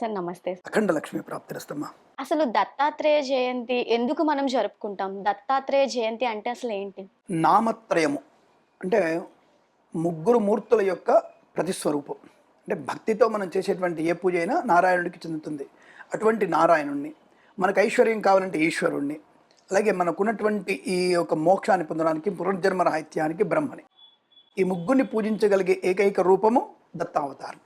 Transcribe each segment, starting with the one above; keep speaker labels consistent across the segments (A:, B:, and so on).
A: Sir నమస్తే
B: అఖండ లక్ష్మి ప్రాప్తిరస్తమ్మా
A: అసలు దత్తాత్రేయ జయంతి ఎందుకు మనం జరుపుకుంటాం? దత్తాత్రేయ జయంతి అంటే అసలు ఏంటి?
B: నామత్రయము. అంటే ముగ్గురు మూర్తుల యొక్క ప్రతిస్వరూపం. అంటే భక్తితో మనం చేసేటువంటి ఏ పూజ అయినా నారాయణుడికి చెందుతుంది. అటువంటి నారాయణుణ్ణి. మనకు ఐశ్వర్యం కావాలంటే ఈశ్వరుణ్ణి. అలాగే మనకున్నటువంటి ఈ యొక్క మోక్షాన్ని పొందడానికి పునర్జన్మ రాహిత్యానికి బ్రహ్మని. ఈ ముగ్గురిని పూజించగలిగే ఏకైక రూపము దత్తావతారం.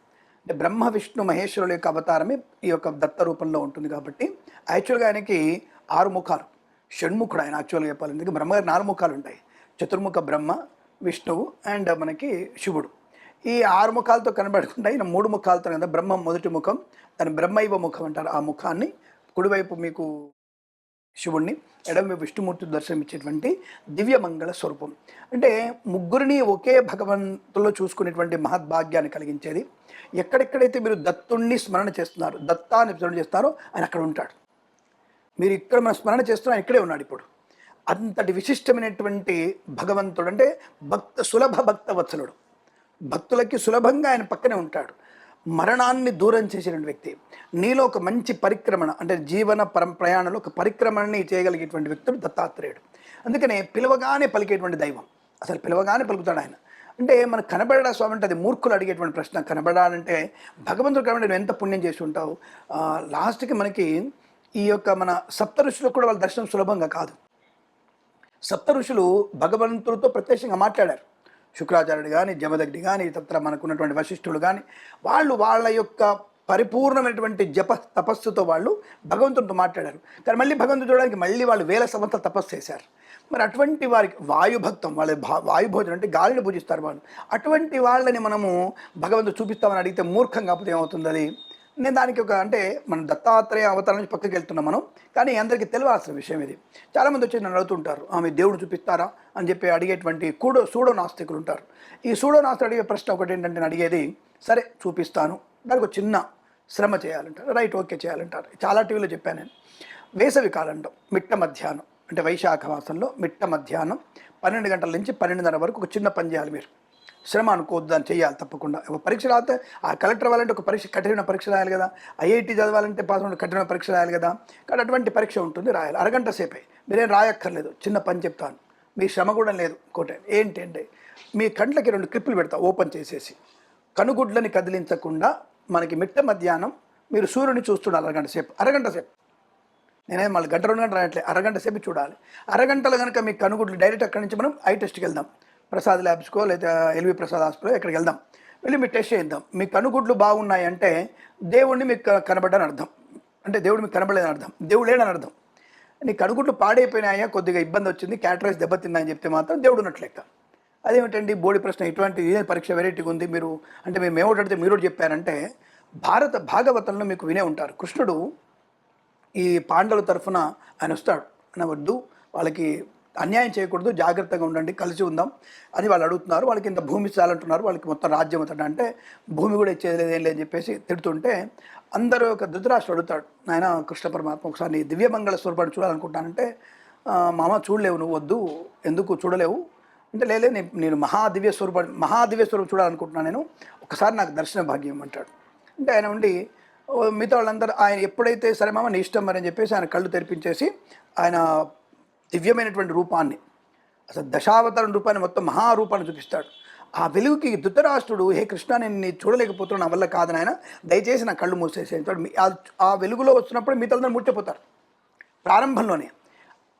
B: అంటే బ్రహ్మ విష్ణు మహేశ్వరుల యొక్క అవతారమే ఈ యొక్క దత్త రూపంలో ఉంటుంది కాబట్టి యాక్చువల్గా ఆయనకి ఆరు ముఖాలు. షణ్ముఖుడు ఆయన యాక్చువల్గా చెప్పాలి. ఎందుకంటే బ్రహ్మగారి నాలుగు ముఖాలు ఉంటాయి. చతుర్ముఖ బ్రహ్మ విష్ణువు అండ్ మనకి శివుడు. ఈ ఆరు ముఖాలతో కనబడకుండా ఈయన మూడు ముఖాలతో కదా బ్రహ్మ మొదటి ముఖం దాని బ్రహ్మైవ ముఖం అంటారు ఆ ముఖాన్ని. కుడివైపు మీకు శివుణ్ణి ఎడమ విష్ణుమూర్తి దర్శనమిచ్చేటువంటి దివ్యమంగళ స్వరూపం. అంటే ముగ్గురిని ఒకే భగవంతుల్లో చూసుకునేటువంటి మహద్భాగ్యాన్ని కలిగించేది. ఎక్కడెక్కడైతే మీరు దత్తుణ్ణి స్మరణ చేస్తున్నారు దత్తాన్ని స్మరణ చేస్తారో ఆయన అక్కడ ఉంటాడు. మీరు ఇక్కడ మన స్మరణ చేస్తున్నా ఆయన ఇక్కడే ఉన్నాడు ఇప్పుడు. అంతటి విశిష్టమైనటువంటి భగవంతుడు అంటే భక్త సులభ భక్త వత్సలుడు. భక్తులకి సులభంగా ఆయన పక్కనే ఉంటాడు. మరణాన్ని దూరం చేసినటువంటి వ్యక్తి. నీలో ఒక మంచి పరిక్రమణ అంటే జీవన పరం ప్రయాణంలో ఒక పరిక్రమణని చేయగలిగేటువంటి వ్యక్తుడు దత్తాత్రేయుడు. అందుకనే పిలవగానే పలికేటువంటి దైవం. అసలు పిలవగానే పలుకుతాడు ఆయన. అంటే మనకు కనబడడా స్వామి అంటే అది మూర్ఖులు అడిగేటువంటి ప్రశ్న. కనబడాలంటే భగవంతుడు కాబట్టి నువ్వు ఎంత పుణ్యం చేసి ఉంటావు? లాస్ట్కి మనకి ఈ యొక్క మన సప్త ఋషులకు కూడా వాళ్ళ దర్శనం సులభంగా కాదు. సప్త ఋషులు భగవంతుడితో ప్రత్యక్షంగా మాట్లాడారు. శుక్రాచార్యుడు కానీ జమదగ్ని కానీ తత్ర మనకున్నటువంటి వశిష్ఠుడు కానీ వాళ్ళు వాళ్ళ యొక్క పరిపూర్ణమైనటువంటి జప తపస్సుతో వాళ్ళు భగవంతుడితో మాట్లాడారు. కానీ మళ్ళీ భగవంతుడు చూడడానికి మళ్ళీ వాళ్ళు వేల సంవత్సరాలు తపస్సు చేశారు. మరి అటువంటి వారికి వాయుభక్తం వాళ్ళ భా వాయుభోజనం అంటే గాలిని పూజిస్తారు వాళ్ళు. అటువంటి వాళ్ళని మనము భగవంతుడు చూపిస్తామని అడిగితే మూర్ఖం కాకపోతే ఏమవుతుంది అది నేను దానికి ఒక అంటే మనం దత్తాత్రేయ అవతారం నుంచి పక్కకి వెళ్తున్నాం మనం కానీ అందరికీ తెలియాల్సిన విషయం ఇది. చాలామంది వచ్చి నన్ను అడుగుతుంటారు ఆమె దేవుడు చూపిస్తారా? అని చెప్పి అడిగేటువంటి కూడో సూడో నాస్తికులు ఉంటారు. ఈ సూడో నాస్తికులు అడిగే ప్రశ్న ఒకటి ఏంటంటే నేను అడిగేది సరే చూపిస్తాను. దానికి ఒక చిన్న శ్రమ చేయాలంటారు రైట్ ఓకే చేయాలంటారు. చాలా టీవీలో చెప్పాను నేను. వేసవి కాలంలో మిట్ట మధ్యాహ్నం అంటే వైశాఖ మాసంలో మిట్ట మధ్యాహ్నం పన్నెండు గంటల నుంచి పన్నెండున్నర వరకు ఒక చిన్న పని చేయాలి మీరు. శ్రమ అనుకోవద్దు దాన్ని చేయాలి తప్పకుండా. ఒక పరీక్ష రాస్తే ఆ కలెక్టర్ అవ్వాలంటే ఒక పరీక్ష కఠిన పరీక్ష రాయాలి కదా. ఐఐటి చదవాలంటే పాస్ కఠిన పరీక్ష రాయాలి కదా. కానీ అటువంటి పరీక్ష ఉంటుంది రాయాలి. అరగంట సేపే. మీరేం రాయక్కర్లేదు. చిన్న పని చెప్తాను. మీ శ్రమ కూడా లేదు. ఇంకోటి ఏంటంటే మీ కంట్లకి రెండు క్లిప్పులు పెడతా ఓపెన్ చేసేసి. కనుగుడ్లని కదిలించకుండా మనకి మిట్ట మధ్యాహ్నం మీరు సూర్యుని చూస్తుండాలి అరగంట సేపు. అరగంట సేపు. నేనే మళ్ళీ గంట రెండు గంటలు రాయట్లే. అరగంట సేపు చూడాలి. అరగంటలు కనుక మీ కనుగుడ్లు డైరెక్ట్ అక్కడి నుంచి మనం ఐ టెస్ట్కి వెళ్దాం. ప్రసాద్ ల్యాబ్స్కో లేదా ఎల్వి ప్రసాద్ హాస్పిటల్ ఎక్కడికి వెళ్దాం? వెళ్ళి మీరు టెస్ట్ చేద్దాం. మీ కనుగుడ్లు బాగున్నాయి అంటే దేవుడిని మీకు కనబడ్డని అర్థం. అంటే దేవుడు మీకు కనబడలేదని అర్థం. దేవుడు లేడని అర్థం. నీ కనుగుడ్లు పాడైపోయినాయా? కొద్దిగా ఇబ్బంది వచ్చింది క్యాటరైజ్ దెబ్బతిందని చెప్తే మాత్రం దేవుడు ఉన్నట్లెక్క అదేమిటండి బోడి ప్రశ్న? ఇటువంటి ఇదే పరీక్ష వెరైటీగా ఉంది. మీరు అంటే మేము ఏమిటంటే మీరు కూడా చెప్పారంటే భారత భాగవతంలో మీకు వినే ఉంటారు. కృష్ణుడు ఈ పాండవుల తరఫున ఆయన వస్తాడు. అనవద్దు వాళ్ళకి అన్యాయం చేయకూడదు జాగ్రత్తగా ఉండండి కలిసి ఉందాం అని వాళ్ళు అడుగుతున్నారు. వాళ్ళకి ఇంత భూమి చాలంటున్నారు వాళ్ళకి మొత్తం రాజ్యం అవుతాడు అంటే భూమి కూడా ఇచ్చేది ఏం లేదని చెప్పేసి తిడుతుంటే అందరూ ఒక ధృతరాష్ట్రుడు అడుగుతాడు. నాయన కృష్ణ పరమాత్మ ఒకసారి దివ్యమంగళ స్వరూపాన్ని చూడాలనుకుంటానంటే మామ చూడలేవు నువ్వు వద్దు ఎందుకు చూడలేవు? అంటే లేదు నేను మహాదివ్య స్వరూపం మహాదివ్య స్వరూపం చూడాలనుకుంటున్నాను నేను ఒకసారి నాకు దర్శన భాగ్యం అంటాడు. అంటే ఆయన ఉండి మిగతా వాళ్ళందరూ ఆయన ఎప్పుడైతే సరే మామ నీ ఇష్టం మరి అని చెప్పేసి ఆయన కళ్ళు తెరిపించేసి ఆయన దివ్యమైనటువంటి రూపాన్ని అసలు దశావతారం రూపాన్ని మొత్తం మహారూపాన్ని చూపిస్తాడు. ఆ వెలుగుకి ధృతరాష్ట్రుడు హే కృష్ణ నేను నీ చూడలేకపోతున్నా నా వల్ల కాదని ఆయన దయచేసి నా కళ్ళు మూసేసే ఆ- వెలుగులో వస్తున్నప్పుడు మీ తల్లిదండ్రులు ముట్టిపోతారు ప్రారంభంలోనే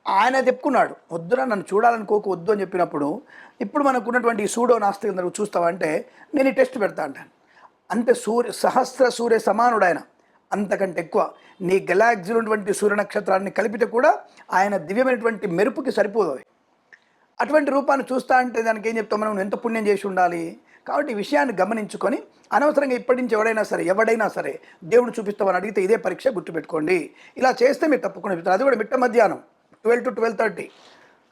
B: ఆయన చెప్పుకున్నాడు వద్దురా నన్ను చూడాలనుకోకు వద్దు అని చెప్పినప్పుడు ఇప్పుడు మనకు ఉన్నటువంటి సూడో నాస్తికందరూ చూస్తావంటే నేను ఈ టెస్ట్ పెడతా అంటాను. అంటే సూర్య సహస్ర సూర్య సమానుడు ఆయన. అంతకంటే ఎక్కువ. నీ గెలాక్సీలో ఉన్నటువంటి సూర్య నక్షత్రాన్ని కలిపితే కూడా ఆయన దివ్యమైనటువంటి మెరుపుకి సరిపోదు అటువంటి రూపాన్ని చూస్తా అంటే దానికి ఏం చెప్తాం మనం? ఎంత పుణ్యం చేసి ఉండాలి? కాబట్టి ఈ విషయాన్ని గమనించుకొని అనవసరంగా ఇప్పటి నుంచి ఎవడైనా సరే ఎవడైనా సరే దేవుడు చూపిస్తామని అడిగితే ఇదే పరీక్ష గుర్తుపెట్టుకోండి. ఇలా చేస్తే మీరు తప్పకుండా చెప్తారు. అది కూడా మిట్ట మధ్యాహ్నం ట్వెల్వ్ టు ట్వెల్వ్ థర్టీ.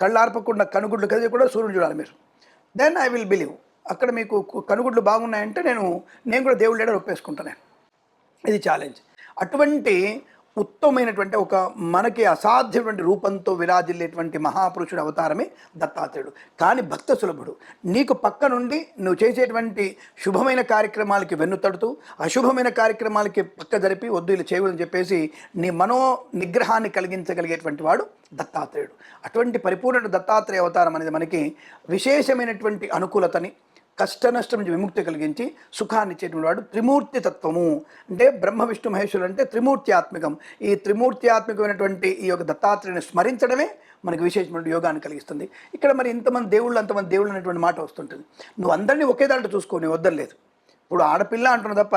B: కళ్ళు ఆర్పకుండా కనుగుడ్లు కదిలి కూడా సూర్యుడు చూడాలి మీరు. దెన్ ఐ విల్ బిలీవ్ అక్కడ మీకు కనుగుడ్లు బాగున్నాయంటే నేను నేను కూడా దేవుడు లేడని ఒప్పేసుకుంటాను నేను. ఇది ఛాలెంజ్ అటువంటి ఉత్తమమైనటువంటి ఒక మనకి అసాధ్యమైనటువంటి రూపంతో విరాజిల్లేటువంటి మహాపురుషుడు అవతారమే దత్తాత్రేయుడు. కానీ భక్త సులభుడు. నీకు పక్క నుండి నువ్వు చేసేటువంటి శుభమైన కార్యక్రమాలకి వెన్నుతడుతూ అశుభమైన కార్యక్రమాలకి పక్క జరిపి వద్దు ఇలా చేయవని చెప్పేసి నీ మనో నిగ్రహాన్ని కలిగించగలిగేటువంటి వాడు దత్తాత్రేయుడు. అటువంటి పరిపూర్ణ దత్తాత్రేయ అవతారం అనేది మనకి విశేషమైనటువంటి అనుకూలతని కష్ట నష్టం నుంచి విముక్తి కలిగించి సుఖాన్ని ఇచ్చేటువంటి వాడు త్రిమూర్తి తత్వము. అంటే బ్రహ్మ విష్ణు మహేశ్వరులు అంటే త్రిమూర్తి ఆత్మికం ఈ త్రిమూర్తి ఆత్మికమైనటువంటి ఈ యొక్క దత్తాత్రేయుని స్మరించడమే మనకి విశేషమైన యోగాన్ని కలిగిస్తుంది. ఇక్కడ మరి ఇంతమంది దేవుళ్ళు అంతమంది దేవుళ్ళు అనేటువంటి మాట వస్తుంటుంది. నువ్వు అందరినీ ఒకే దాంట్లో చూసుకోని వద్దలేదు ఇప్పుడు ఆడపిల్ల అంటున్నా తప్ప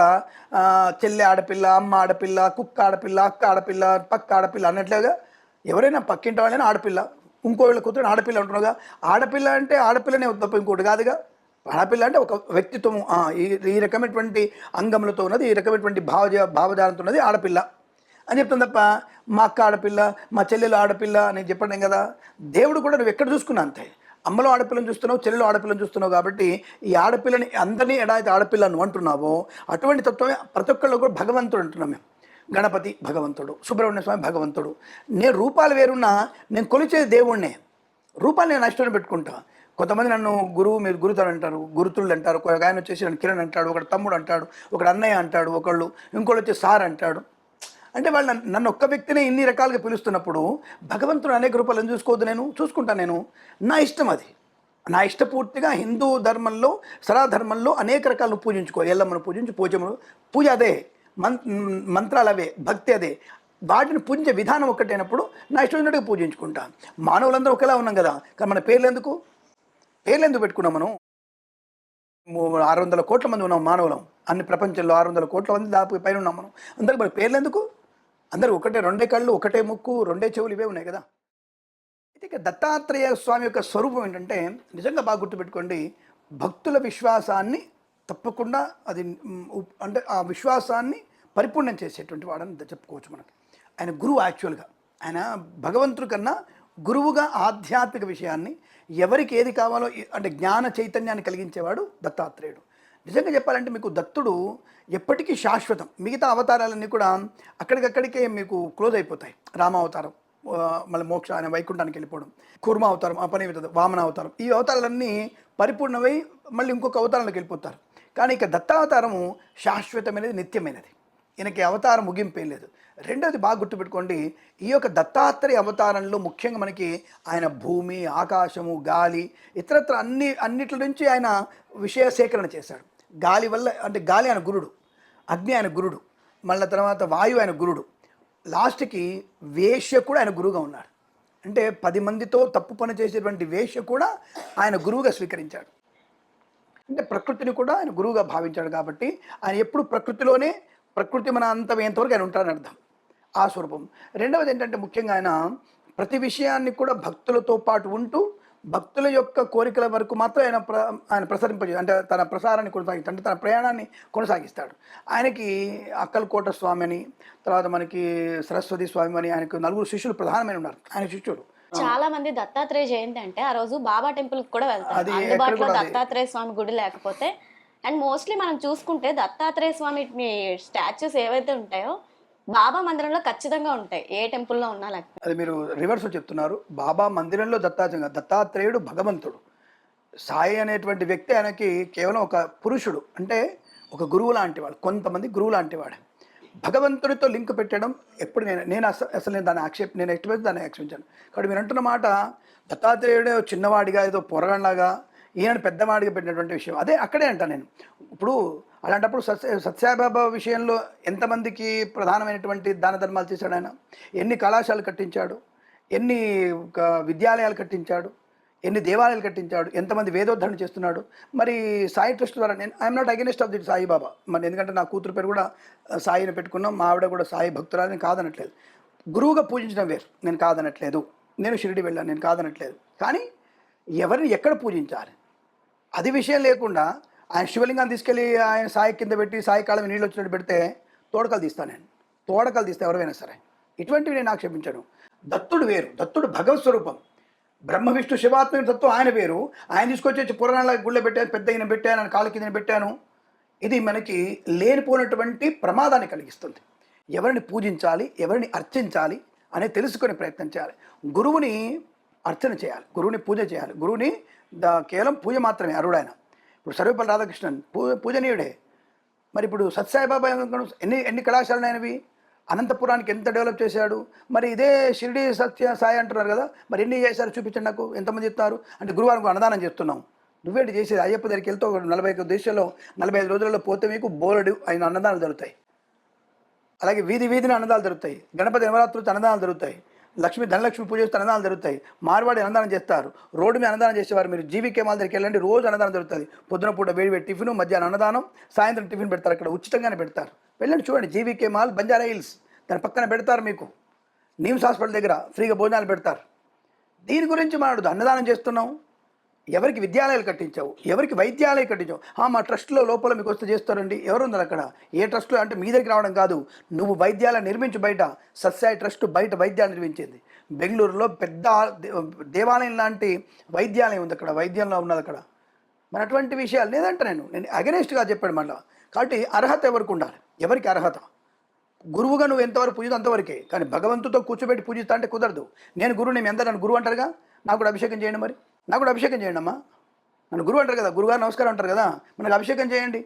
B: చెల్లె ఆడపిల్ల అమ్మ ఆడపిల్ల కుక్క ఆడపిల్ల అక్క ఆడపిల్ల పక్క ఆడపిల్ల అన్నట్లుగా ఎవరైనా పక్కింటి వాళ్ళైనా ఆడపిల్ల ఇంకో వీళ్ళ కూతురు ఆడపిల్ల అంటున్నాగా ఆడపిల్ల అంటే ఆడపిల్లనే తప్ప ఇంకోటి కాదుగా. ఆడపిల్ల అంటే ఒక వ్యక్తిత్వం ఈ ఈ రకమైనటువంటి అంగములతో ఉన్నది ఈ రకమైనటువంటి భావజ భావజాలంతో ఉన్నది ఆడపిల్ల. అని చెప్తాను తప్ప మా అక్క ఆడపిల్ల మా చెల్లెలు ఆడపిల్ల అని చెప్పడం కదా. దేవుడు కూడా నువ్వు ఎక్కడ చూసుకున్నా అంతే. అమ్మలో ఆడపిల్లని చూస్తున్నావు చెల్లెలు ఆడపిల్లని చూస్తున్నావు కాబట్టి ఈ ఆడపిల్లని అందరినీ ఎలా అయితే ఆడపిల్ల నువ్వు అంటున్నావో అటువంటి తత్వమే ప్రతి ఒక్కళ్ళు కూడా భగవంతుడు అంటున్నాం మేము. గణపతి భగవంతుడు సుబ్రహ్మణ్య స్వామి భగవంతుడు. నేను రూపాలు వేరున్నా నేను కొలిచేది దేవుణ్ణే. రూపాన్ని నేను నష్టం పెట్టుకుంటా. కొంతమంది నన్ను గురువు మీరు గురుతలు అంటారు గురుతుళ్ళు అంటారు ఒక ఆయన వచ్చేసి నన్ను కిరణ్ అంటాడు ఒకడు తమ్ముడు అంటాడు ఒకడు అన్నయ్య అంటాడు ఒకళ్ళు ఇంకోళ్ళు వచ్చి సార్ అంటాడు. అంటే వాళ్ళు నన్ను- నన్ను ఒక్క వ్యక్తినే ఇన్ని రకాలుగా పిలుస్తున్నప్పుడు భగవంతుడు అనేక రూపాయలను చూసుకోవద్దు నేను? చూసుకుంటాను నేను. నా ఇష్టం అది. నా ఇష్టపూర్తిగా హిందూ ధర్మంలో సరాధర్మంలో అనేక రకాలను పూజించుకో. ఎల్లమ్మను పూజించు పూజములు పూజ అదే. మం మంత్రాలు అవే భక్తి అదే. వాటిని పూజించే విధానం ఒక్కటైనప్పుడు నా ఇష్టం ఉన్నట్టుగా పూజించుకుంటాను మానవులందరూ ఒకేలా ఉన్నాం కదా. కానీ మన పేర్లు ఎందుకు? పేర్లు ఎందుకు పెట్టుకున్నాం మనం? ఆరు వందల కోట్ల మంది ఉన్నాం మానవులం. అన్ని ప్రపంచంలో ఆరు వందల కోట్ల మంది దాపు పైన ఉన్నాం మనం. అందరికి మన పేర్లు ఎందుకు అందరూ ఒకటే రెండే కళ్ళు ఒకటే ముక్కు రెండే చెవులు ఇవే ఉన్నాయి కదా. అయితే ఇక దత్తాత్రేయ స్వామి యొక్క స్వరూపం ఏంటంటే నిజంగా బాగా గుర్తుపెట్టుకోండి భక్తుల విశ్వాసాన్ని తప్పకుండా అది అంటే ఆ విశ్వాసాన్ని పరిపూర్ణం చేసేటువంటి వాడని చెప్పుకోవచ్చు మనకి. ఆయన గురువు యాక్చువల్గా. ఆయన భగవంతుడి కన్నా గురువుగా ఆధ్యాత్మిక విషయాన్ని ఎవరికి ఏది కావాలో అంటే జ్ఞాన చైతన్యాన్ని కలిగించేవాడు దత్తాత్రేయుడు. నిజంగా చెప్పాలంటే మీకు దత్తుడు ఎప్పటికీ శాశ్వతం. మిగతా అవతారాలన్నీ కూడా అక్కడికక్కడికే మీకు క్లోజ్ అయిపోతాయి. రామావతారం మళ్ళీ మోక్ష అనే వైకుంఠానికి వెళ్ళిపోవడం కుర్మ అవతారం అపనిమిత వామన అవతారం ఈ అవతారాలన్నీ పరిపూర్ణమై మళ్ళీ ఇంకొక అవతారంలోకి వెళ్ళిపోతారు. కానీ ఇక దత్తావతారము శాశ్వతమైనది నిత్యమైనది. ఈయనకి అవతారం ముగింపేం లేదు. రెండవది బాగా గుర్తుపెట్టుకోండి ఈ యొక్క దత్తాత్రేయ అవతారంలో ముఖ్యంగా మనకి ఆయన భూమి ఆకాశము గాలి ఇతరత్ర అన్ని అన్నిటి నుంచి ఆయన విషయ సేకరణ చేశాడు. గాలి వల్ల అంటే గాలి ఆయన గురుడు అగ్ని ఆయన గురుడు మళ్ళీ తర్వాత వాయువు ఆయన గురుడు. లాస్ట్కి వేష్య కూడా ఆయన గురువుగా ఉన్నాడు. అంటే పది మందితో తప్పు పని చేసేటువంటి వేష్య కూడా ఆయన గురువుగా స్వీకరించాడు. అంటే ప్రకృతిని కూడా ఆయన గురువుగా భావించాడు కాబట్టి ఆయన ఎప్పుడు ప్రకృతిలోనే ప్రకృతి మన అంతమయ్యేంతవరకు ఆయన ఉంటారని అర్థం. ఆ స్వరూపం. రెండవది ఏంటంటే ముఖ్యంగా ఆయన ప్రతి విషయాన్ని కూడా భక్తులతో పాటు ఉంటూ భక్తుల యొక్క కోరికల వరకు మాత్రం ఆయన ప్ర ఆయన ప్రసరింపజే అంటే తన ప్రసారాన్ని కొనసాగిస్తాడు అంటే తన ప్రయాణాన్ని కొనసాగిస్తాడు. ఆయనకి అక్కలకోట స్వామి అని తర్వాత మనకి సరస్వతి స్వామి అని ఆయనకు నలుగురు శిష్యులు ప్రధానమైన ఉన్నారు. ఆయన శిష్యులు
A: చాలా మంది దత్తాత్రేయ జయంతి అంటే ఆ రోజు బాబా టెంపుల్కి కూడా వెళ్తారు. అందుబాటులో దత్తాత్రేయ స్వామి గుడి లేకపోతే అండ్ మోస్ట్లీ మనం చూసుకుంటే దత్తాత్రేయ స్వామి స్టాచ్యూస్ ఏవైతే ఉంటాయో బాబా మందిరంలో ఖచ్చితంగా ఉంటాయి. ఏ టెంపుల్లో ఉన్నా లేకపోతే.
B: అది మీరు రివర్స్ చెప్తున్నారు. బాబా మందిరంలో దత్తాత్రేయ దత్తాత్రేయుడు భగవంతుడు. సాయి అనేటువంటి వ్యక్తి ఆయనకి కేవలం ఒక పురుషుడు. అంటే ఒక గురువు లాంటి వాడు కొంతమంది గురువు లాంటి వాడు. భగవంతుడితో లింక్ పెట్టడం ఎప్పుడు నేను నేను అసలు అసలు నేను దాన్ని ఆక్షేప నేను ఎటువంటి దాన్ని ఆక్షేపించాను. కాబట్టి మీరు అంటున్న మాట దత్తాత్రేయుడే చిన్నవాడిగా ఏదో పొరగంలాగా ఈయన పెద్దవాడిగా పెట్టినటువంటి విషయం. అదే అక్కడే అంటాను నేను. ఇప్పుడు అలాంటప్పుడు సత్య సత్యాబాబా విషయంలో ఎంతమందికి ప్రధానమైనటువంటి దాన ధర్మాలు చేశాడు ఆయన? ఎన్ని కళాశాలలు కట్టించాడు? ఎన్ని ఒక విద్యాలయాలు కట్టించాడు? ఎన్ని దేవాలయాలు కట్టించాడు? ఎంతమంది వేదోద్ధరణ చేస్తున్నాడు? మరి సాయి ట్రస్ట్ ద్వారా నేను I'm not against of the Saibaba. మరి ఎందుకంటే నా కూతురు పేరు కూడా సాయిని పెట్టుకున్నాం. మా ఆవిడ కూడా సాయి భక్తురాలని కాదనట్లేదు. గురువుగా పూజించడం వేరు. నేను కాదనట్లేదు. నేను షిరిడి వెళ్ళాను. నేను కాదనట్లేదు. కానీ ఎవరిని ఎక్కడ పూజించాలి? అది విషయం లేకుండా ఆయన శివలింగాన్ని తీసుకెళ్ళి ఆయన సాయి కింద పెట్టి సాయి కాలం నీళ్ళు వచ్చినట్టు పెడితే తోడకలు తీస్తాను నేను. తోడకలు తీస్తే ఎవరైనా సరే. ఇటువంటివి నేను ఆక్షేపించాను. దత్తుడు వేరు. దత్తుడు భగవత్ స్వరూపం. బ్రహ్మ విష్ణు శివాత్మ తత్వం ఆయన వేరు. ఆయన తీసుకొచ్చి పురాణాల గుళ్ళ పెట్టాను పెద్ద ఈయన పెట్టాను ఆయన కాలు కింద పెట్టాను. ఇది మనకి లేనిపోయినటువంటి ప్రమాదాన్ని కలిగిస్తుంది. ఎవరిని పూజించాలి ఎవరిని అర్చించాలి అనేది తెలుసుకునే ప్రయత్నం చేయాలి. గురువుని అర్చన చేయాలి. గురువుని పూజ చేయాలి. గురువుని కేవలం పూజ మాత్రమే అరుడాయన ఇప్పుడు సర్వేపల్లి రాధాకృష్ణన్ పూ పూజనీయుడే. మరి ఇప్పుడు సత్సాయిబాబా ఎన్ని ఎన్ని కళాశాలలు అయినవి అనంతపురానికి ఎంత డెవలప్ చేశాడు? మరి ఇదే షిరిడి సత్య సాయి అంటున్నారు కదా? మరి ఎన్ని చేశారు? చూపించండి నాకు. ఎంతమంది చెప్తారు అంటే గురువారం అన్నదానం చేస్తున్నాం. నువ్వేంటి చేసేది? అయ్యప్ప దగ్గరికి వెళ్తే ఒక నలభై ఐదు దేశాల్లో నలభై ఐదు రోజులలో పోతే మీకు బోలెడు ఆయన అన్నదానాలు జరుగుతాయి. అలాగే వీధి వీధిని అన్నదాలు జరుగుతాయి. గణపతి నవరాత్రులతో అన్నదానాలు జరుగుతాయి. లక్ష్మి ధనలక్ష్మి పూజ చేస్తే అన్నదానం జరుగుతాయి. మార్వాడి అన్నదానం చేస్తారు. రోడ్డు మీద అన్నదానం చేసేవారు మీరు. జీవికే మాల దగ్గరికి వెళ్ళండి. రోజు అన్నదానం జరుగుతుంది. పొద్దున పూట వేడి వేడి టిఫిన్ మధ్యాహ్నం అన్నదానం సాయంత్రం టిఫిన్ పెడతారు అక్కడ. ఉచితంగానే పెడతారు. వెళ్ళండి చూడండి. జీవికే మాల్ బంజారా హిల్స్. దాని పక్కన పెడతారు మీకు. నిమ్స్ హాస్పిటల్ దగ్గర ఫ్రీగా భోజనాలు పెడతారు. దీని గురించి మాట్లాడు అన్నదానం చేస్తున్నాం. ఎవరికి విద్యాలయాలు కట్టించావు? ఎవరికి వైద్యాలయం కట్టించావు? మా ట్రస్ట్లో లోపల మీకు వస్తే చేస్తారండి. ఎవరున్నారు అక్కడ? ఏ ట్రస్ట్లో? అంటే మీ దగ్గరికి రావడం కాదు. నువ్వు వైద్యాలయం నిర్మించు బయట. సత్సాయి ట్రస్ట్ బయట వైద్యాలు నిర్మించింది. బెంగళూరులో పెద్ద దే- దేవాలయం లాంటి వైద్యాలయం ఉంది అక్కడ. వైద్యంలో ఉన్నది అక్కడ. మరి అటువంటి విషయాలు లేదంటే నేను. నేను అగెనెస్ట్గా చెప్పాడు మళ్ళీ. కాబట్టి అర్హత ఎవరికి ఉండాలి? ఎవరికి అర్హత? గురువుగా నువ్వు ఎంతవరకు పూజితో అంతవరకే. కానీ భగవంతుతో కూర్చోబెట్టి పూజిస్తా అంటే కుదరదు. నేను గురువు నేను ఎంత నన్ను గురువు అంటారుగా? నాకు కూడా అభిషేకం చేయండి మరి. నాకు కూడా అభిషేకం చేయండి అమ్మా. నన్ను గురువు అంటారు కదా గురుగారు నమస్కారం అంటారు కదా మనకు అభిషేకం చేయండి.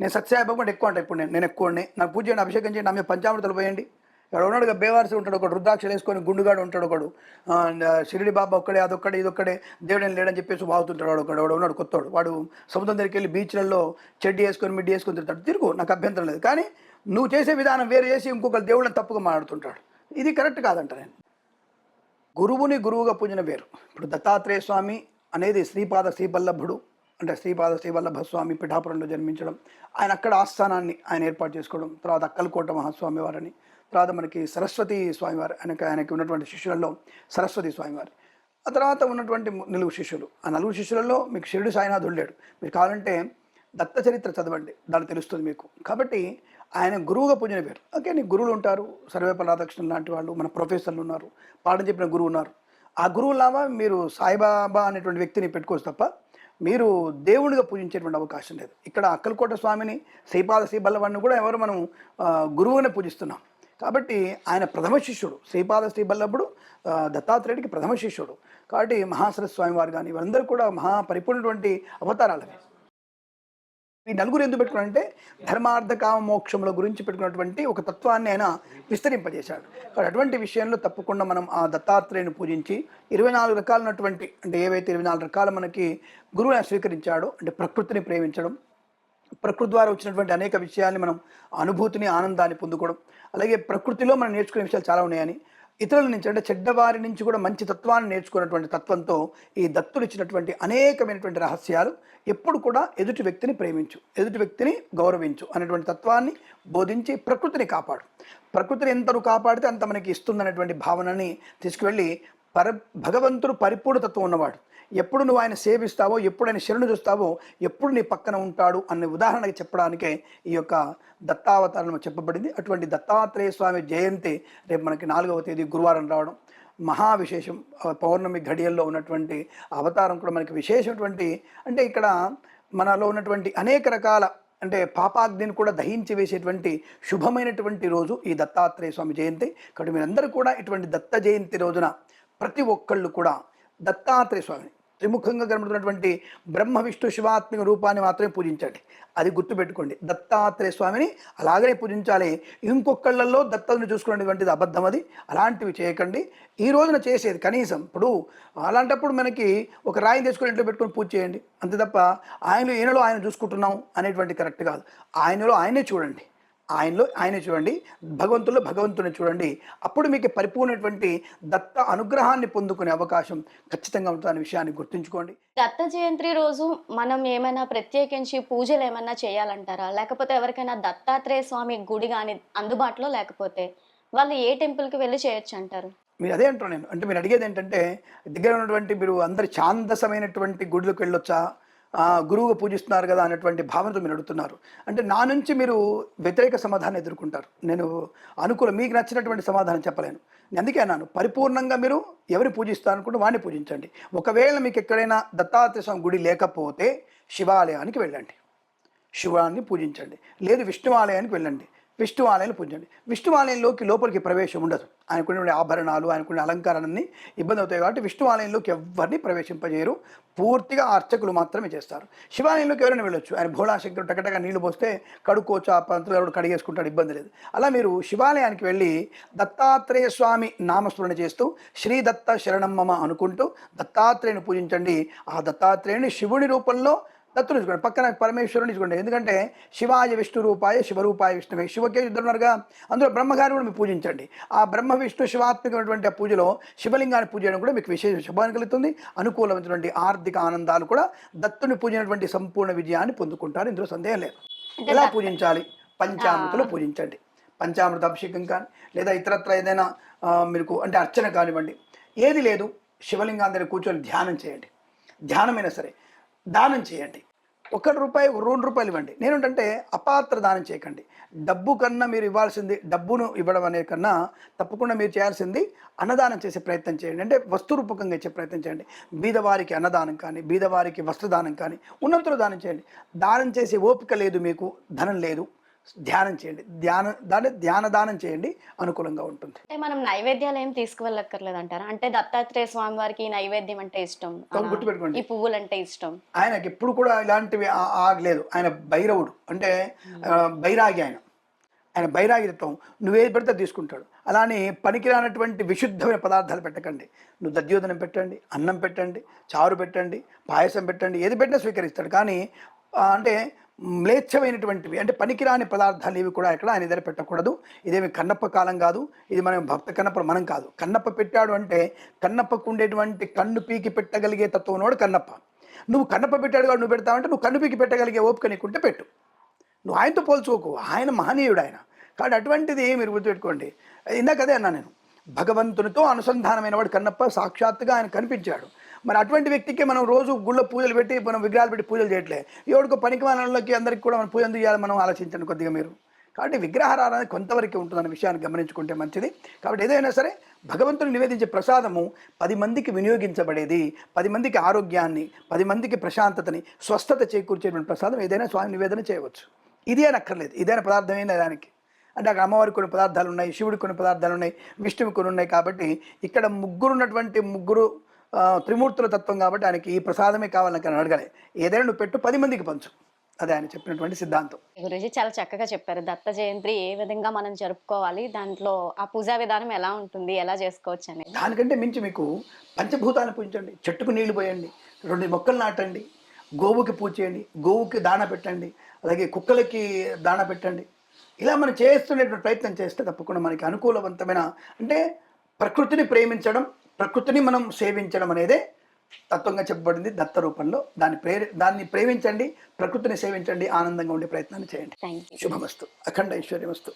B: నేను సత్యసాయి ఎక్కువ అంటా ఇప్పుడు నేను నేను ఎక్కువ నాకు పూజ చేయండి అభిషేకం చేయండి ఆమె పంచామృతలు పోయండి. ఇక్కడ ఉన్నాడు బేవారసి ఉంటాడు ఒకడు రుద్రాక్షలు వేసుకొని గుండుగాడు ఉంటాడు ఒకడు. షిరిడి బాబా ఒక్కడే అదొక్కడే ఇదొక్కడే దేవుడు లేడని చెప్పేసి బాగుతుంటాడు వాడు ఒకడు వాడు ఉన్నాడు కొత్తవాడు వాడు సముద్రం దగ్గరికి వెళ్ళి బీచ్లలో చెడ్డి వేసుకొని మిడ్డి వేసుకొని తిరుగుతాడు. తిరుగు నాకు అభ్యంతరం లేదు. కానీ నువ్వు చేసే విధానం వేరు చేసి ఇంకొకరు దేవుళ్ళని తప్పుగా మాట్లాడుతుంటాడు. ఇది కరెక్ట్ కాదంట నేను. గురువుని గురువుగా పూజన వేరు. ఇప్పుడు దత్తాత్రేయ స్వామి అనేది శ్రీపాద శ్రీవల్లభుడు అంటే శ్రీపాద శ్రీవల్లభ స్వామి పిఠాపురంలో జన్మించడం ఆయన అక్కడ ఆస్థానాన్ని ఆయన ఏర్పాటు చేసుకోవడం తర్వాత అక్కలకోట మహాస్వామి వారని తర్వాత మనకి సరస్వతి స్వామివారు ఆయనకి ఆయనకి ఉన్నటువంటి శిష్యులలో సరస్వతి స్వామివారి. ఆ తర్వాత ఉన్నటువంటి నలుగురు శిష్యులు. ఆ నలుగురు శిష్యులలో మీకు షిరుడు సాయినాథుడు లేడు. మీరు కావాలంటే దత్త చరిత్ర చదవండి దాని తెలుస్తుంది మీకు. కాబట్టి ఆయన గురువుగా పూజన పేరు. ఓకే నీ గురువులు ఉంటారు. సర్వేపల్లి రాధాకృష్ణన్ లాంటి వాళ్ళు మన ప్రొఫెసర్లు ఉన్నారు. పాఠం చెప్పిన గురువు ఉన్నారు. ఆ గురువులాగా మీరు సాయిబాబా అనేటువంటి వ్యక్తిని పెట్టుకోవచ్చు తప్ప మీరు దేవుడిగా పూజించేటువంటి అవకాశం లేదు. ఇక్కడ అక్కలకోట స్వామిని శ్రీపాద శ్రీబల్లవాడిని కూడా ఎవరు మనం ఆ, గురువుగానే పూజిస్తున్నాం. కాబట్టి ఆయన ప్రథమ శిష్యుడు. శ్రీపాద శ్రీబల్లభుడు దత్తాత్రేయుడికి ప్రథమ శిష్యుడు. కాబట్టి మహాసరస్వామి స్వామి వారు కానీ వీరందరూ కూడా మహా పరిపూర్ణటువంటి అవతారాలవి. ఈ నలుగురు ఎందుకు పెట్టుకున్నారంటే ధర్మార్థ కామ మోక్షముల గురించి పెట్టుకున్నటువంటి ఒక తత్వాన్ని ఆయన విస్తరింపజేశాడు. కాబట్టి అటువంటి విషయంలో తప్పకుండా మనం ఆ దత్తాత్రేయుని పూజించి ఇరవై నాలుగు రకాలైనటువంటి అంటే ఏవైతే ఇరవై నాలుగు రకాల మనకి గురువు ఆయన స్వీకరించాడో అంటే ప్రకృతిని ప్రేమించడం ప్రకృతి ద్వారా వచ్చినటువంటి అనేక విషయాల్ని మనం అనుభూతిని ఆనందాన్ని పొందుకోవడం అలాగే ప్రకృతిలో మనం నేర్చుకునే విషయాలు చాలా ఉన్నాయని ఇతరుల నుంచి అంటే చెడ్డవారి నుంచి కూడా మంచి తత్వాన్ని నేర్చుకున్నటువంటి తత్వంతో ఈ దత్తులు ఇచ్చినటువంటి అనేకమైనటువంటి రహస్యాలు ఎప్పుడు కూడా ఎదుటి వ్యక్తిని ప్రేమించు ఎదుటి వ్యక్తిని గౌరవించు అనేటువంటి తత్వాన్ని బోధించి ప్రకృతిని కాపాడు. ప్రకృతిని ఎంత కాపాడితే అంత మనకి ఇస్తుందనేటువంటి భావనని తీసుకువెళ్ళి పర భగవంతుడు పరిపూర్ణతత్వం ఉన్నవాడు. ఎప్పుడు నువ్వు ఆయన సేవిస్తావో ఎప్పుడు ఆయన శరణు చూస్తావో ఎప్పుడు నీ పక్కన ఉంటాడు అనే ఉదాహరణకి చెప్పడానికే ఈ యొక్క దత్తావతారణం చెప్పబడింది. అటువంటి దత్తాత్రేయ స్వామి జయంతి రేపు మనకి నాలుగవ తేదీ గురువారం రావడం మహా విశేషం పౌర్ణమి ఘడియల్లో ఉన్నటువంటి అవతారం కూడా మనకి విశేషమైనటువంటి అంటే ఇక్కడ మనలో ఉన్నటువంటి అనేక రకాల అంటే పాపాగ్నిని కూడా దహించి వేసేటువంటి శుభమైనటువంటి రోజు ఈ దత్తాత్రేయ స్వామి జయంతి. కాబట్టి మీరందరూ కూడా ఇటువంటి దత్త జయంతి రోజున ప్రతి ఒక్కళ్ళు కూడా దత్తాత్రేయ స్వామిని త్రిముఖంగా కనబడుతున్నటువంటి బ్రహ్మ విష్ణు శివాత్మిక రూపాన్ని మాత్రమే పూజించండి అది గుర్తుపెట్టుకోండి. దత్తాత్రేయ స్వామిని అలాగనే పూజించాలి. ఇంకొకళ్ళల్లో దత్తని చూసుకునేటువంటిది అబద్ధం అది. అలాంటివి చేయకండి. ఈ రోజున చేసేది కనీసం ఇప్పుడు అలాంటప్పుడు మనకి ఒక రాయిని తీసుకుని ఇంట్లో పెట్టుకొని పూజ చేయండి. అంతే తప్ప ఆయనలో ఈయనలో ఆయన చూసుకుంటున్నాం అనేటువంటి కరెక్ట్ కాదు. ఆయనలో ఆయనే చూడండి. ఆయనలో ఆయన చూడండి భగవంతుల్లో భగవంతుని చూడండి. అప్పుడు మీకు పరిపూర్ణటువంటి దత్త అనుగ్రహాన్ని పొందుకునే అవకాశం ఖచ్చితంగా ఉంటుందనే విషయాన్ని గుర్తుంచుకోండి.
A: దత్త జయంతి రోజు మనం ఏమైనా ప్రత్యేకించి పూజలు ఏమైనా చేయాలంటారా? లేకపోతే ఎవరికైనా దత్తాత్రేయ స్వామి గుడి కానీ అందుబాటులో లేకపోతే వాళ్ళు ఏ టెంపుల్కి వెళ్ళి చేయొచ్చు అంటారు?
B: మీరు అదే అంటున్నాను నేను. అంటే మీరు అడిగేది ఏంటంటే దగ్గర ఉన్నటువంటి మీరు అందరి ఛాందసమైనటువంటి గుడులకు వెళ్ళొచ్చా? గురువుగా పూజిస్తున్నారు కదా అనేటువంటి భావనతో మీరు అడుగుతున్నారు అంటే నా నుంచి మీరు వ్యతిరేక సమాధానం ఎదుర్కొంటారు. నేను అనుకూల మీకు నచ్చినటువంటి సమాధానం చెప్పలేను. అందుకే అన్నాను పరిపూర్ణంగా మీరు ఎవరిని పూజిస్తారు అనుకుంటే వాడిని పూజించండి. ఒకవేళ మీకు ఎక్కడైనా దత్తాత్రేయ స్వామి గుడి లేకపోతే శివాలయానికి వెళ్ళండి. శివాన్ని పూజించండి. లేదు విష్ణు ఆలయానికి వెళ్ళండి. విష్ణు ఆలయంలో పూజించండి. విష్ణు ఆలయంలోకి లోపలికి ప్రవేశం ఉండదు. ఆయనకున్న ఆభరణాలు ఆయనకున్న అలంకారాలన్నీ ఇబ్బంది అవుతాయి కాబట్టి విష్ణు ఆలయంలోకి ఎవరిని ప్రవేశింపజేయరు. పూర్తిగా అర్చకులు మాత్రమే చేస్తారు. శివాలయంలోకి ఎవరైనా వెళ్ళొచ్చు. ఆయన భోళాశంకరుడు టకటక నీళ్ళు పోస్తే కడుక్కోవచ్చు ఆ పంతులు ఎవరు కడిగేసుకుంటాడు ఇబ్బంది లేదు. అలా మీరు శివాలయానికి వెళ్ళి దత్తాత్రేయ స్వామి నామస్మరణ చేస్తూ శ్రీ దత్త శరణం అనుకుంటూ దత్తాత్రేయుని పూజించండి. ఆ దత్తాత్రేయుని శివుని రూపంలో దత్తుని చూసుకోండి పక్కన పరమేశ్వరుని చూసుకోండి ఎందుకంటే శివాయ విష్ణు రూపాయ శివరూపాయ విష్ణువే. శివకే ఇద్దరు ఉన్నారుగా. అందులో బ్రహ్మగారిని కూడా మీరు పూజించండి. ఆ బ్రహ్మ విష్ణు శివాత్మకమైనటువంటి ఆ పూజలో శివలింగాన్ని పూజ చేయడం కూడా మీకు విశేష శుభాన్ని కలుగుతుంది. అనుకూలమైనటువంటి ఆర్థిక ఆనందాలు కూడా దత్తుని పూజినటువంటి సంపూర్ణ విజయాన్ని పొందుకుంటారు. ఇందులో సందేహం లేదు. ఎలా పూజించాలి? పంచామృతలో పూజించండి. పంచామృత అభిషేకం కానీ లేదా ఇతరత్ర ఏదైనా మీకు అంటే అర్చన కానివ్వండి. ఏది లేదు. శివలింగాన్ని కూర్చొని ధ్యానం చేయండి. ధ్యానమైనా సరే. దానం చేయండి. ఒకటి రూపాయి రెండు రూపాయలు ఇవ్వండి. నేనేంటంటే అపాత్ర దానం చేయకండి. డబ్బు కన్నా మీరు ఇవ్వాల్సింది డబ్బును ఇవ్వడం అనే కన్నా తప్పకుండా మీరు చేయాల్సింది అన్నదానం చేసే ప్రయత్నం చేయండి. అంటే వస్తు రూపకంగా ఇచ్చే ప్రయత్నం చేయండి. బీదవారికి అన్నదానం కానీ బీదవారికి వస్త్రదానం కానీ ఉన్నంతలో దానం చేయండి. దానం చేసే ఓపిక లేదు మీకు ధనం లేదు. ధ్యానం చేయండి. ధ్యానం దాన్ని ధ్యాన దానం చేయండి. అనుకూలంగా ఉంటుంది.
A: అంటే మనం నైవేద్యాలు ఏం తీసుకువెళ్ళక్కర్లేదు అంటారా? అంటే దత్తాత్రేయ స్వామి వారికి నైవేద్యం అంటే ఇష్టం.
B: గుర్తుపెట్టుకోండి.
A: ఈ పువ్వులు అంటే ఇష్టం.
B: ఆయనకి ఎప్పుడు కూడా ఇలాంటివి ఆగలేదు ఆయన భైరవుడు. అంటే బైరాగి ఆయన. ఆయన బైరాగిత్వం నువ్వేది పెడితే తీసుకుంటాడు. అలానే పనికిరానటువంటి విశుద్ధమైన పదార్థాలు పెట్టకండి. నువ్వు దద్యోదనం పెట్టండి అన్నం పెట్టండి చారు పెట్టండి పాయసం పెట్టండి ఏది పెట్టినా స్వీకరిస్తాడు. కానీ అంటే మ్లేచ్ఛమైనటువంటివి. అంటే పనికిరాని పదార్థాలు ఇవి కూడా ఇక్కడ ఆయన దగ్గర పెట్టకూడదు ఇదేమి కన్నప్ప కాలం కాదు. ఇది మనం భక్త కన్నప్ప మనం కాదు. కన్నప్ప పెట్టాడు అంటే కన్నప్పకు ఉండేటువంటి కన్ను పీకి పెట్టగలిగే తత్వం ఉన్నవాడు కన్నప్ప. నువ్వు కన్నప్ప పెట్టాడు కాబట్టి నువ్వు పెడతావంటే నువ్వు కన్ను పీకి పెట్టగలిగే ఓపిక నీకుంటే పెట్టు. నువ్వు ఆయనతో పోల్చుకోకు. ఆయన మహనీయుడు ఆయన. కాబట్టి అటువంటిది మీరు గుర్తుపెట్టుకోండి. ఇందాక అదే అన్నా నేను. భగవంతునితో అనుసంధానమైన వాడు కన్నప్ప. సాక్షాత్తుగా ఆయన కనిపించాడు. మరి అటువంటి వ్యక్తికి మనం రోజు గుళ్ళో పూజలు పెట్టి మనం విగ్రహాలు పెట్టి పూజలు చేయట్లే. ఎవడికో పనికి వాళ్ళకి అందరికీ కూడా మనం పూజ ఎందుకు చేయాలి? మనం ఆలోచించండి కొద్దిగా మీరు. కాబట్టి విగ్రహారాధన కొంతవరకు ఉంటుందన్న విషయాన్ని గమనించుకుంటే మంచిది. కాబట్టి ఏదైనా సరే భగవంతుని నివేదించే ప్రసాదము పది మందికి వినియోగించబడేది పది మందికి ఆరోగ్యాన్ని పది మందికి ప్రశాంతతని స్వస్థత చేకూర్చేటువంటి ప్రసాదం ఏదైనా స్వామి నివేదన చేయవచ్చు. ఇది అని అక్కర్లేదు. ఇదైనా పదార్థం దానికి? అంటే అక్కడ అమ్మవారికి కొన్ని పదార్థాలు ఉన్నాయి శివుడికి కొన్ని పదార్థాలు ఉన్నాయి విష్ణువుకి కొన్ని ఉన్నాయి కాబట్టి ఇక్కడ ముగ్గురు ఉన్నటువంటి ముగ్గురు త్రిమూర్తుల తత్వం కాబట్టి ఆయనకి ఈ ప్రసాదమే కావాలని ఆయన అడగలే. ఏదైనా నువ్వు పెట్టు పది మందికి పంచు. అదే ఆయన చెప్పినటువంటి సిద్ధాంతం.
A: గురుజీ చాలా చక్కగా చెప్పారు. దత్త జయంతి ఏ విధంగా మనం జరుపుకోవాలి దాంట్లో ఆ పూజా విధానం ఎలా ఉంటుంది ఎలా చేసుకోవచ్చు అనేది.
B: దానికంటే మించి మీకు పంచభూతాలను పూజించండి చెట్టుకు నీళ్ళు పోయండి రెండు మొక్కలు నాటండి గోవుకి పూజ చేయండి గోవుకి దాన పెట్టండి అలాగే కుక్కలకి దాన పెట్టండి. ఇలా మనం చేస్తున్నటువంటి ప్రయత్నం చేస్తే తప్పకుండా మనకి అనుకూలవంతమైన అంటే ప్రకృతిని ప్రేమించడం ప్రకృతిని మనం సేవించడం అనేదే తత్వంగా చెప్పబడింది దత్త రూపంలో. దాన్ని ప్రేరి దాన్ని ప్రేమించండి ప్రకృతిని సేవించండి ఆనందంగా ఉండే ప్రయత్నాన్ని చేయండి. శుభమస్తు. అఖండ ఐశ్వర్యమస్తు.